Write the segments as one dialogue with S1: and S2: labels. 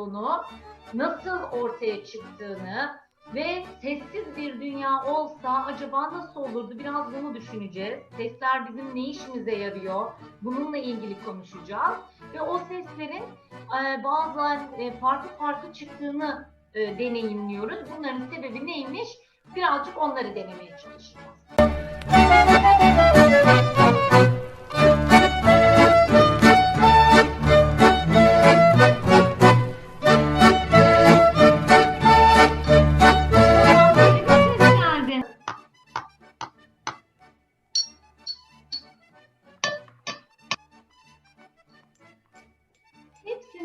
S1: olduğunu, nasıl ortaya çıktığını ve sessiz bir dünya olsa acaba nasıl olurdu? Biraz bunu düşüneceğiz. Sesler bizim ne işimize yarıyor? Bununla ilgili konuşacağız. Ve o seslerin e, bazen farklı farklı çıktığını e, deneyimliyoruz. Bunların sebebi neymiş? Birazcık onları denemeye çalışacağız.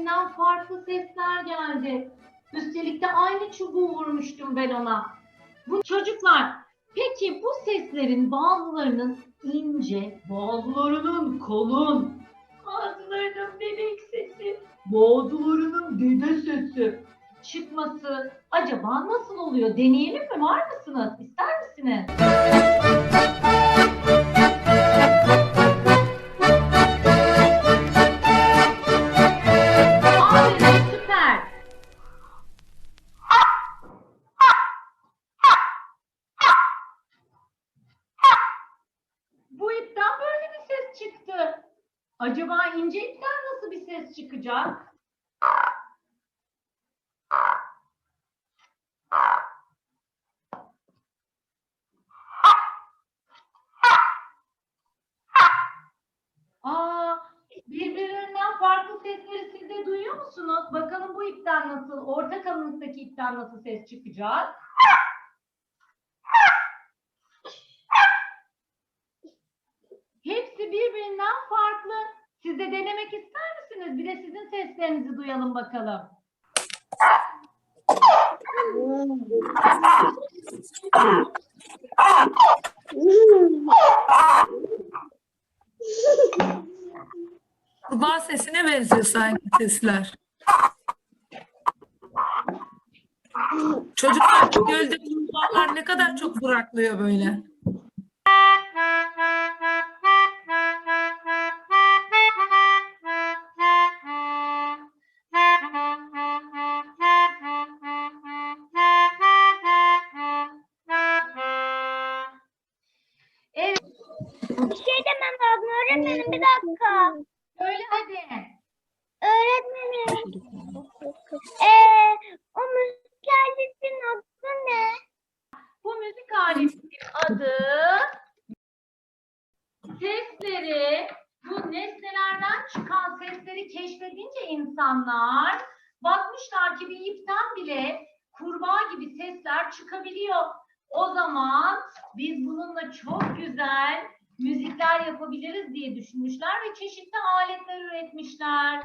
S1: Hepsinden farklı sesler geldi. Üstelik de aynı çubuğu vurmuştum ben ona. Bu çocuklar, peki bu seslerin bazılarının ince, bazılarının kalın, bazılarının bebek sesi, bazılarının dede sesi çıkması acaba nasıl oluyor? Deneyelim mi? Var mısınız? İster misiniz? Acaba ince ipten nasıl bir ses çıkacak? Aa, birbirinden farklı sesleri siz de duyuyor musunuz? Bakalım bu ipten nasıl, orta kalınlıktaki ipten nasıl ses çıkacak? Birbirinden farklı. Siz de denemek ister misiniz? Bir de sizin seslerinizi duyalım bakalım.
S2: Kurbağa sesine benziyor sanki sesler. Çocuklar gölde kurbağalar ne kadar çok duraklıyor böyle.
S3: Bir şey demem lazım öğretmenim bir dakika.
S1: söyle hadi.
S3: Öğretmenim. Eee o müzik aletinin adı ne?
S1: Bu müzik aletinin adı sesleri, bu nesnelerden çıkan sesleri keşfedince insanlar bakmışlar ki bir ipten bile kurbağa gibi sesler çıkabiliyor. O zaman biz bununla çok güzel müzikler yapabiliriz diye düşünmüşler ve çeşitli aletler üretmişler.